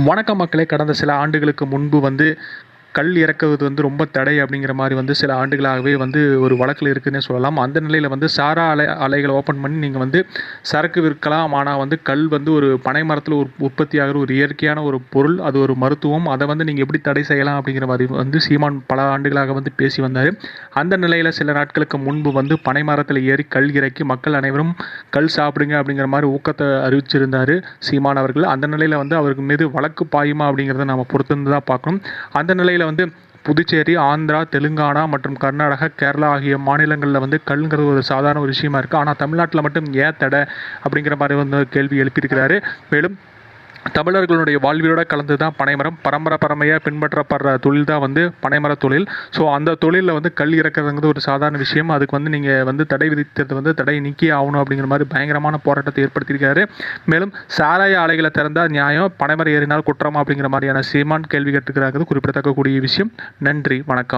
வணக்க மக்களே. கடந்த சில ஆண்டுகளுக்கு முன்பு வந்து கல் இறக்குவது வந்து ரொம்ப தடை அப்படிங்கிற மாதிரி வந்து சில ஆண்டுகளாகவே வந்து ஒரு வழக்கில் இருக்குன்னே சொல்லலாம். அந்த நிலையில் வந்து சாரா அலை அலைகளை ஓப்பன் பண்ணி நீங்கள் வந்து சரக்கு விற்கலாம். ஆனால் வந்து கல் வந்து ஒரு பனை மரத்தில் ஒரு உற்பத்தி ஆகிற ஒரு இயற்கையான ஒரு பொருள் அது ஒரு மருத்துவம். அதை வந்து நீங்கள் எப்படி தடை செய்யலாம் அப்படிங்கிற மாதிரி வந்து சீமான் பல ஆண்டுகளாக வந்து பேசி வந்தார். அந்த நிலையில் சில நாட்களுக்கு முன்பு வந்து பனை மரத்தில் ஏறி கல் இறக்கி மக்கள் அனைவரும் கல் சாப்பிடுங்க அப்படிங்கிற மாதிரி ஊக்கத்தை அறிவிச்சிருந்தார் சீமான் அவர்கள். அந்த நிலையில் வந்து அவருக்கு மீது வழக்கு பாயுமா அப்படிங்கிறத நம்ம பொறுத்திருந்து தான் பார்க்கணும். அந்த நிலையில் வந்து புதுச்சேரி ஆந்திரா தெலுங்கானா மற்றும் கர்நாடகா கேரளா ஆகிய மாநிலங்களில் வந்து கல்ங்கிறது ஒரு சாதாரண ஒரு விஷயமா இருக்குது ஆனால் தமிழ்நாட்டில் மட்டும் ஏன் தடை அப்படிங்கிற மாதிரி வந்து கேள்வி எழுப்பியிருக்கிறாரு. மேலும் தமிழர்களுடைய வாழ்வியோட கலந்து தான் பனைமரம். பரம்பரை பரம்பரையாக பின்பற்றப்படுற தொழில் தான் வந்து பனைமர தொழில். ஸோ அந்த தொழிலில் வந்து கல் இறக்குறதுங்கிறது ஒரு சாதாரண விஷயம். அதுக்கு வந்து நீங்கள் வந்து தடை விதித்தது வந்து தடை நீக்கி ஆகணும் அப்படிங்கிற மாதிரி பயங்கரமான போராட்டத்தை ஏற்படுத்தியிருக்காரு. மேலும் சாராய ஆலைகளை திறந்தால் நியாயம். பனைமரம் ஏறினால் குற்றம் அப்படிங்கிற மாதிரியான சீமான் கேள்வி கேட்டுக்கிறாங்கிறது குறிப்பிடத்தக்கக்கூடிய விஷயம். நன்றி. வணக்கம்.